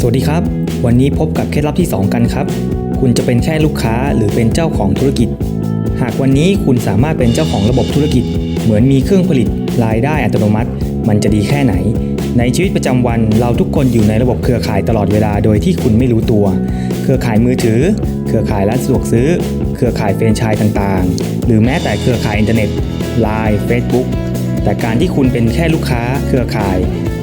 สวัสดีครับ วันนี้พบกับเคล็ดลับที่ 2 กันครับ คุณจะเป็นแค่ลูกค้าหรือเป็นเจ้าของธุรกิจ หากวันนี้คุณสามารถเป็นเจ้าของระบบธุรกิจ เหมือนมีเครื่องผลิตรายได้อัตโนมัติ มันจะดีแค่ไหน ในชีวิตประจำวันเราทุกคนอยู่ในระบบเครือข่ายตลอดเวลาโดยที่คุณไม่รู้ตัว เครือข่ายมือถือ เครือข่ายร้านสะดวกซื้อ เครือข่ายแฟรนไชส์ต่างๆ หรือแม้แต่เครือข่ายอินเทอร์เน็ต Line Facebook แต่การที่คุณเป็นแค่ลูกค้าเครือข่าย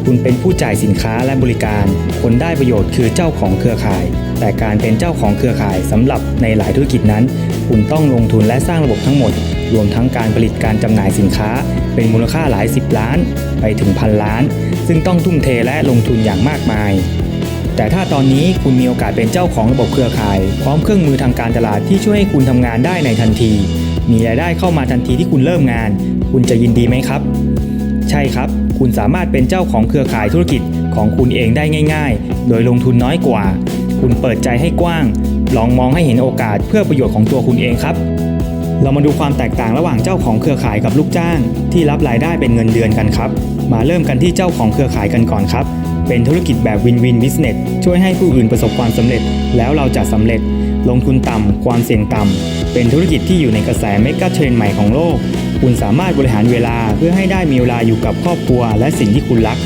คุณเป็นผู้จ่ายสินค้าและบริการ คนได้ประโยชน์คือเจ้าของเครือข่าย แต่การเป็นเจ้าของเครือข่ายสำหรับในหลายธุรกิจนั้น คุณต้องลงทุนและสร้างระบบทั้งหมด รวมทั้งการผลิตการจำหน่ายสินค้า เป็นมูลค่าหลายสิบล้าน ไปถึงพันล้าน ซึ่งต้องทุ่มเทและลงทุนอย่างมากมาย แต่ถ้าตอนนี้คุณมีโอกาสเป็นเจ้าของระบบเครือข่าย พร้อมเครื่องมือทางการตลาดที่ช่วยให้คุณทำงานได้ในทันที มีรายได้เข้ามาทันทีที่คุณเริ่มงาน คุณจะยินดีไหมครับ ใช่ครับ คุณสามารถเป็นเจ้าของเครือข่ายธุรกิจของคุณเองได้ง่าย ๆ โดยลงทุนน้อยกว่า คุณเปิดใจให้กว้าง ลองมองให้เห็นโอกาสเพื่อประโยชน์ของตัวคุณเองครับ เรามาดูความแตกต่างระหว่างเจ้าของเครือข่ายกับลูกจ้าง ที่รับรายได้เป็นเงินเดือนกันครับ มาเริ่มกันที่เจ้าของเครือข่ายกันก่อนครับ เป็นธุรกิจแบบวินวินบิสเนสช่วยให้ผู้อื่นประสบความสำเร็จ แล้วเราจะสำเร็จ ลงทุนต่ำความเสี่ยงต่ำเป็นธุรกิจที่อยู่ในกระแสเมกะเทรนใหม่ของโลก คุณสามารถบริหารเวลาเพื่อให้ได้มีเวลาอยู่กับครอบครัว และสิ่งที่คุณรัก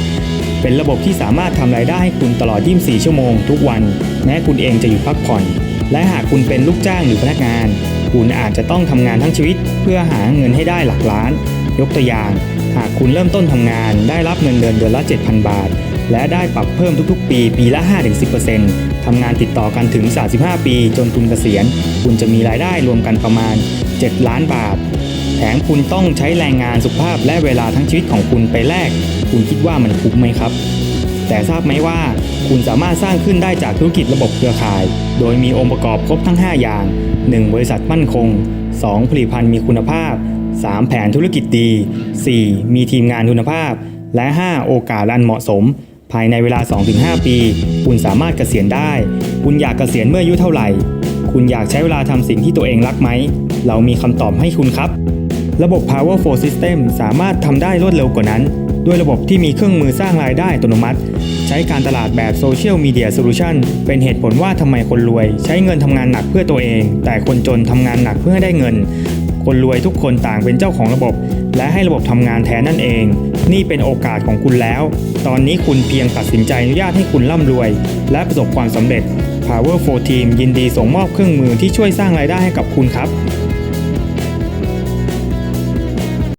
เป็นระบบที่สามารถทำรายได้ให้คุณตลอด 24 ชั่วโมง ทุกวัน แม้คุณเองจะอยู่พักผ่อน และหากคุณเป็นลูกจ้างหรือพนักงาน คุณอาจจะต้องทำงานทั้งชีวิต เพื่อหาเงินให้ได้หลักล้าน ยกตัวอย่าง หากคุณเริ่มต้นทำงานได้รับเงินเดือนเดือนละ 7,000 บาท และได้ปรับเพิ่มทุกๆ ปี ปีละ 5-10%ทำงานติดต่อกันถึง 35 ปีจนคุณเกษียณ คุณจะมีรายได้รวมกันประมาณ 7 ล้านบาท แถมคุณต้องใช้แรงงานสุขภาพและเวลาทั้งชีวิตของคุณไปแลก คุณคิดว่ามันคุ้มไหมครับ แต่ทราบไหมว่าคุณสามารถสร้างขึ้นได้จากธุรกิจระบบเครือข่าย โดยมีองค์ประกอบครบทั้ง 5 อย่าง 1. บริษัทมั่นคง 2. ผลิตภัณฑ์มีคุณภาพ 3. แผนธุรกิจดี 4. มีทีมงานคุณภาพ และ 5. โอกาสอันเหมาะสม ภายในเวลา 2-5 ปี คุณสามารถเกษียณได้ คุณอยากเกษียณเมื่ออายุเท่าไหร่ คุณอยากใช้เวลาทำสิ่งที่ตัวเองรักไหม เรามีคำตอบให้คุณครับ ระบบ Power for System สามารถทำได้รวดเร็วกว่านั้น ด้วยระบบที่มีเครื่องมือสร้างรายได้อัตโนมัติ ใช้การตลาดแบบ Social Media Solution เป็นเหตุผลว่าทำไมคนรวย ใช้เงินทำงานหนักเพื่อตัวเอง แต่คนจนทำงานหนักเพื่อให้ได้เงิน คนรวยทุกคนต่างเป็นเจ้าของระบบ และให้ระบบทำงานแทนนั่นเอง นี่เป็นโอกาสของคุณแล้ว ตอนนี้คุณเพียงตัดสินใจอนุญาตให้คุณร่ำรวย และประสบความสำเร็จ Power 4 Team ยินดีส่งมอบเครื่องมือที่ช่วยสร้างรายได้ให้กับคุณครับ